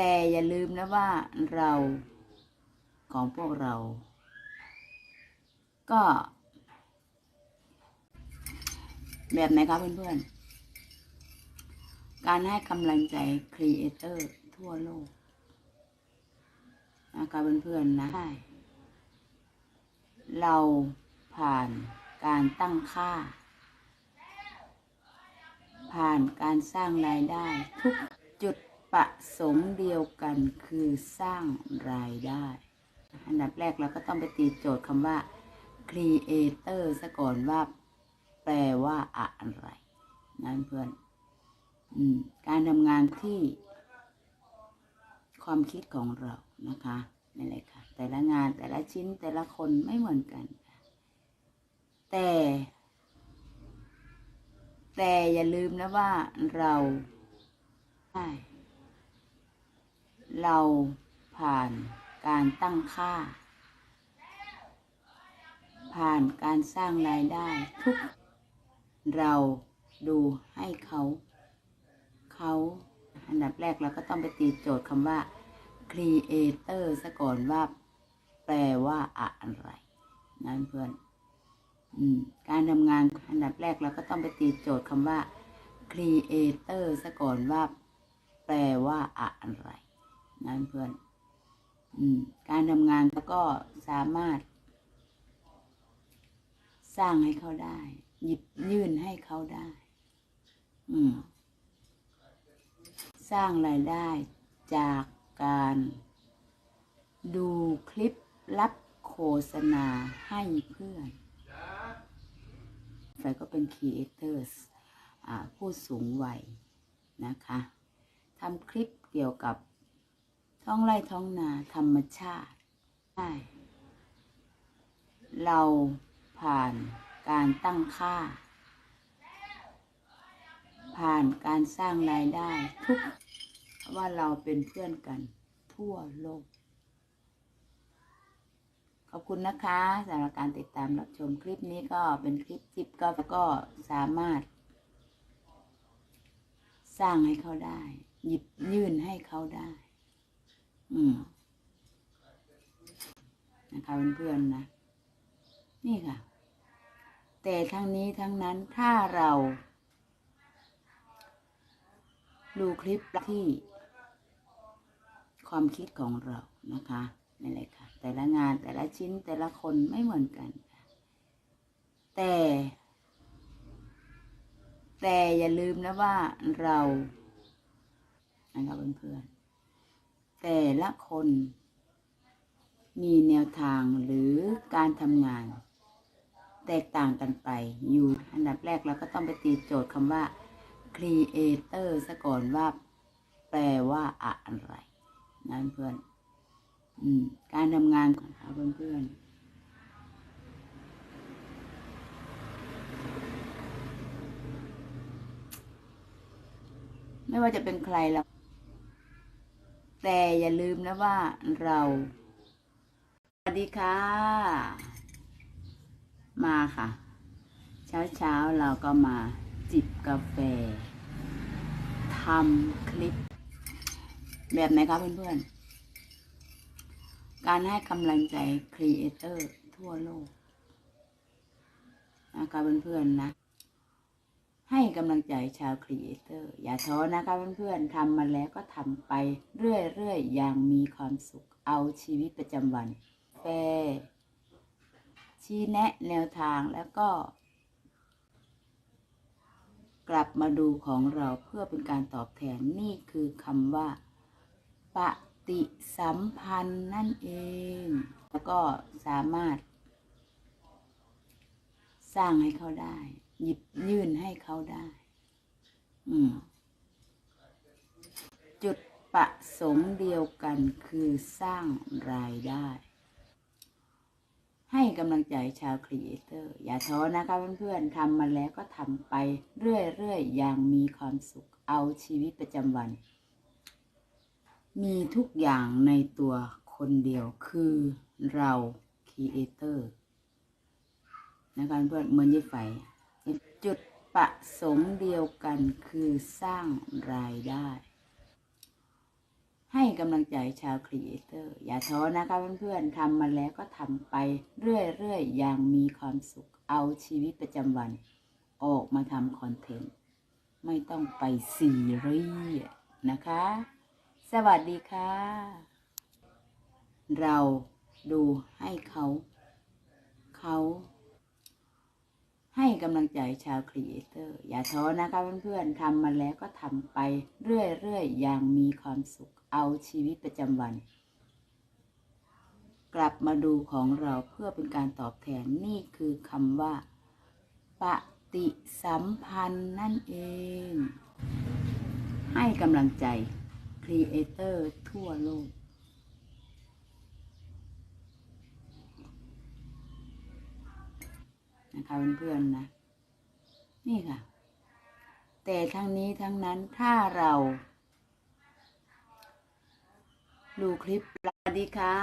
แต่อย่าลืมนะว่าเราของพวกเรา ก็ แบบไหนครับเพื่อนๆ การให้กำลังใจครีเอเตอร์ทั่วโลกนะครับเพื่อนๆนะเราผ่านการตั้งค่า ผ่านการสร้างรายได้ทุกจุด ประสงค์เดียวกันคือสร้างรายได้ อันดับแรกเราก็ต้องไปตีโจทย์คำว่า creator ซะก่อนว่า แปลว่าอะไรนั่นเพื่อนอการทำงานที่ความคิดของเรานะคะนี่แหละค่ะ แต่ละงานแต่ละชิ้นแต่ละคนไม่เหมือนกัน แต่ แต่อย่าลืมนะว่าเรา ใช่ เราผ่านการตั้งค่า ผ่านการสร้างรายได้ทุก เราดูให้เขา เขาอันดับแรกเราก็ต้องไปตีโจทย์คำว่า creator ซะก่อนว่า แปลว่าอะไรนั่นเพื่อนอืมการทำงานอันดับแรกเราก็ต้องไปตีโจทย์คำว่า creator ซะก่อนว่า แปลว่าอะไร นั่นเพื่อนอการทำงานแล้วก็สามารถ สร้างให้เขาได้ หยิบยื่นให้เขาได้ สร้างรายได้จากการดูคลิปรับโฆษณาให้เพื่อนใครก็เป็น creators อ่าผู้สูงวัยนะคะทำคลิปเกี่ยวกับ ท้องไร่ท้องนาธรรมชาติใช่เราผ่านการตั้งค่า ผ่านการสร้างรายได้ทุกว่าเราเป็นเพื่อนกันทั่วโลก ขอบคุณนะคะสำหรับการติดตามรับชมคลิปนี้ก็เป็นคลิปจิบก็ก็สามารถ สร้างให้เขาได้ หยิบยื่นให้เขาได้ อืมนะคะเพื่อนๆนะ นี่ค่ะ แต่ทั้งนี้ทั้งนั้นถ้าเรา ดูคลิปที่ ความคิดของเรานะคะนี่แหละค่ะ แต่ละงานแต่ละชิ้นแต่ละคนไม่เหมือนกันแต่ แต่อย่าลืมนะว่าเรานะคะเพื่อนๆ แต่ละคน มีแนวทางหรือการทำงาน แตกต่างกันไป อยู่อันดับแรกเราก็ต้องไปตีโจทย์คำว่า creator ซะก่อนว่า แปลว่าอะไรนั่นเพื่อนอการทำงานของเพื่อนเพื่อนๆไม่ว่าจะเป็นใครแล้ว แต่อย่าลืมนะว่าเรา สวัสดีค่ะ มาค่ะ เช้าเช้าๆเราก็มาจิบกาแฟทำคลิป แบบไหนคะเพื่อนๆ การให้กำลังใจครีเอเตอร์ทั่วโลกนะคะเพื่อนๆนะ ให้กำลังใจชาวครีเอเตอร์อย่าท้อนะคะเพื่อนๆทำมาแล้วก็ทำไปเรื่อยๆ อย่างมีความสุขเอาชีวิตประจำวันแฟชี้แนะแนวทางแล้วก็ กลับมาดูของเราเพื่อเป็นการตอบแทนนี่คือคำว่า ปฏิสัมพันธ์นั่นเอง แล้วก็สามารถ สร้างให้เขาได้ หยิบยื่นให้เขาได้ อืม จุดประสงค์เดียวกันคือสร้างรายได้ ให้กำลังใจชาวครีเอเตอร์ อย่าท้อนะคะเพื่อนๆทำมาแล้วก็ทำไปเรื่อยๆอย่างมีความสุขเอาชีวิตประจำวัน มีทุกอย่างในตัวคนเดียวคือเราครีเอเตอร์นะคะเพื่อนเหมือนยี่ไฟ จุดประสงค์เดียวกันคือสร้างรายได้ ให้กำลังใจชาวครีเอเตอร์ อย่าท้อนะคะเพื่อนๆทำมาแล้วก็ทำไปเรื่อยๆ อย่างมีความสุขเอาชีวิตประจำวัน ออกมาทำคอนเทนต์ ไม่ต้องไปซีรียสนะคะ สวัสดีค่ะ เราดูให้เขา เขา ให้กำลังใจชาวครีเอเตอร์ อย่าท้อนะคะเพื่อนๆทำมาแล้วก็ทำไปเรื่อยๆ อย่างมีความสุขเอาชีวิตประจำวัน กลับมาดูของเราเพื่อเป็นการตอบแทนนี่คือคำว่า ปฏิสัมพันธ์นั่นเอง ให้กำลังใจครีเอเตอร์ทั่วโลก นะคะเพื่อนๆนะ นี่ค่ะ แต่ทั้งนี้ทั้งนั้นถ้าเราดูคลิปสวัสดีค่ะ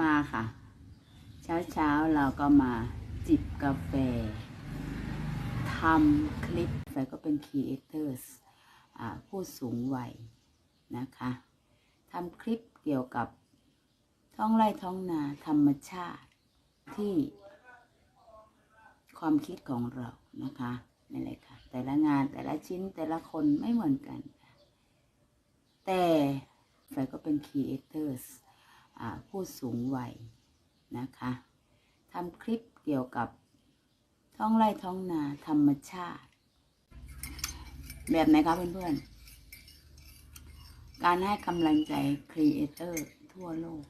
มาค่ะ เช้าเช้าๆเราก็มาจิบกาแฟทำคลิปไปก็เป็นครีเอเตอร์ผู้สูงวัยนะคะทำคลิปเกี่ยวกับท้องไร่ท้องนาธรรมชาติ ที่ ความคิดของเรานะคะนี่แหละค่ะ แต่ละงานแต่ละชิ้นแต่ละคนไม่เหมือนกัน แต่ฝ่ายก็เป็นครีเอเตอร์ผู้สูงวัยนะคะทำคลิปเกี่ยวกับท้องไร่ท้องนาธรรมชาติ แบบไหนคะเพื่อนๆ การให้กำลังใจครีเอเตอร์ทั่วโลก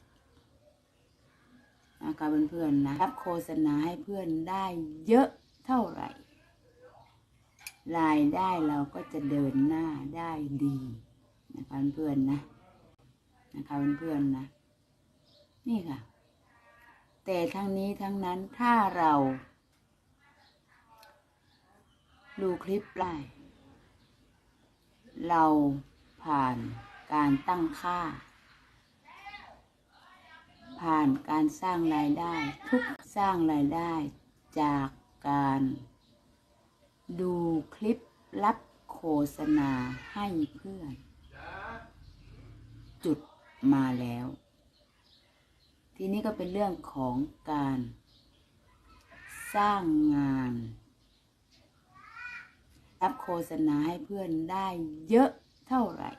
นะคะเพื่อนๆนะรับโฆษณาให้เพื่อนได้เยอะเท่าไหร่ รายได้เราก็จะเดินหน้าได้ดีนะคะเพื่อนๆนะนะคะเพื่อนๆนะ นี่ค่ะ แต่ทั้งนี้ทั้งนั้นถ้าเรา ดูคลิปได้เราผ่านการตั้งค่า ผ่านการสร้างรายได้ ทุกสร้างรายได้จากการดูคลิปรับโฆษณาให้เพื่อน จุดมาแล้ว ทีนี้ก็เป็นเรื่องของการ สร้างงาน รับโฆษณาให้เพื่อนได้เยอะเท่าไหร่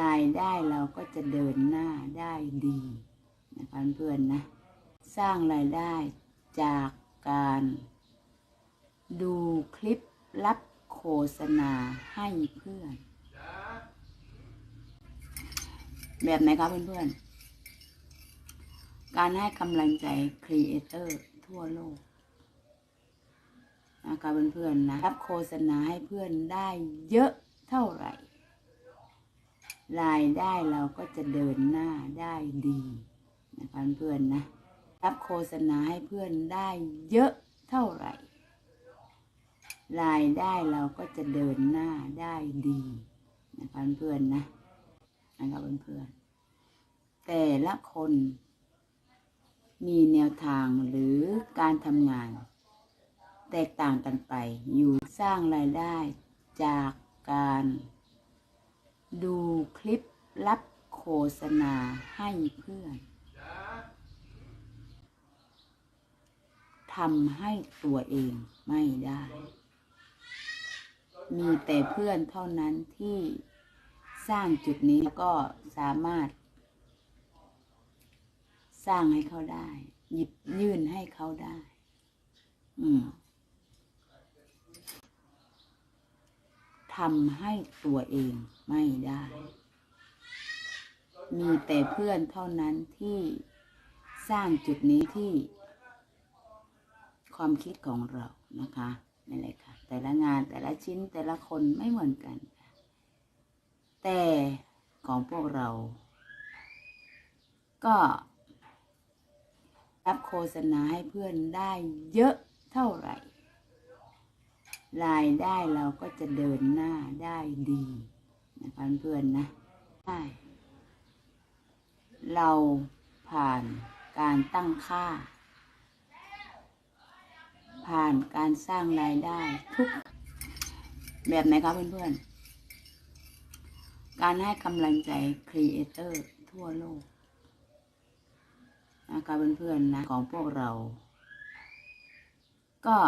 รายได้เราก็จะเดินหน้าได้ดีนะคะเพื่อนๆนะ สร้างรายได้จากการดูคลิปรับโฆษณาให้เพื่อน แบบไหนครับเพื่อนๆ การให้กำลังใจครีเอเตอร์ทั่วโลกนะคะเพื่อนๆนะ รับโฆษณาให้เพื่อนได้เยอะเท่าไหร่ รายได้เราก็จะเดินหน้าได้ดีนะคะเพื่อนๆนะ รับโฆษณาให้เพื่อนได้เยอะเท่าไหร่ รายได้เราก็จะเดินหน้าได้ดีนะคะเพื่อนๆนะนะคะเพื่อนๆแต่ละคน มีแนวทางหรือการทำงาน แตกต่างกันไปอยู่สร้างรายได้จากการ ดูคลิปรับโฆษณาให้เพื่อนทำให้ตัวเองไม่ได้ มีแต่เพื่อนเท่านั้นที่สร้างจุดนี้ก็สามารถ สร้างให้เขาได้ หยิบยื่นให้เขาได้ อืมทำให้ตัวเอง ไม่ได้ มีแต่เพื่อนเท่านั้นที่สร้างจุดนี้ที่ ความคิดของเรานะคะนี่แหละค่ะ แต่ละงานแต่ละชิ้นแต่ละคนไม่เหมือนกันค่ะแต่ของพวกเรา ก็ รับโฆษณาให้เพื่อนได้เยอะเท่าไหร่รายได้เราก็จะเดินหน้าได้ดี นะคะเพื่อนๆนะใช่เราผ่านการตั้งค่า ผ่านการสร้างรายได้ทุก แบบไหนครับเพื่อนๆ การให้กำลังใจครีเอเตอร์ทั่วโลกนะคะเพื่อนๆนะของพวกเรา ก็